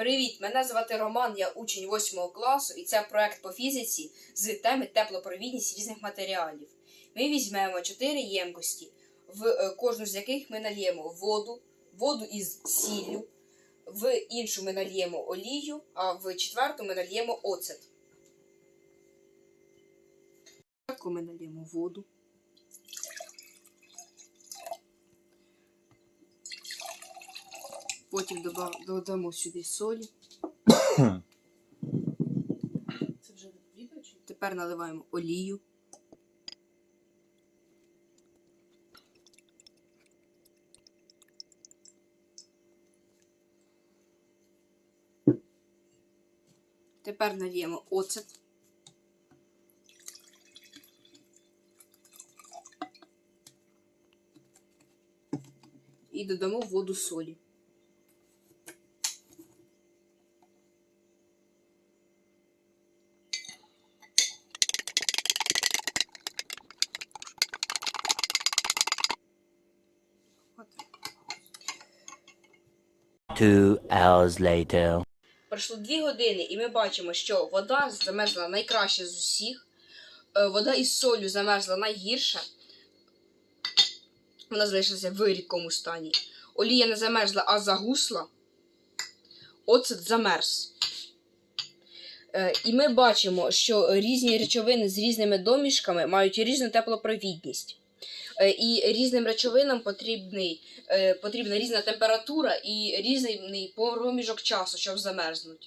Привіт! Мене звати Роман, я учень 8 класу, і це проект по фізиці з теми теплопровідність різних матеріалів. Ми візьмемо 4 ємкості, в е, кожну з яких ми нальємо воду, воду із сіллю, в іншу ми нальємо олію, а в четверту ми нальємо оцет. Ми нальємо воду. Потім додамо сюди солі. Це вже відео? Тепер наливаємо олію. Тепер наліємо оцет. І додамо воду солі. Two hours later. Пройшло дві години, і ми бачимо, що вода замерзла найкраще з усіх. Е, Вода із солью замерзла найгірше. Вона залишилася в рідкому стані. Олія не замерзла, а загусла. Оцет замерз. Е, І ми бачимо, що різні речовини з різними домішками мають різну теплопровідність. Е, І різним речовинам потрібний, е, потрібна різна температура і різний проміжок часу, щоб замерзнути.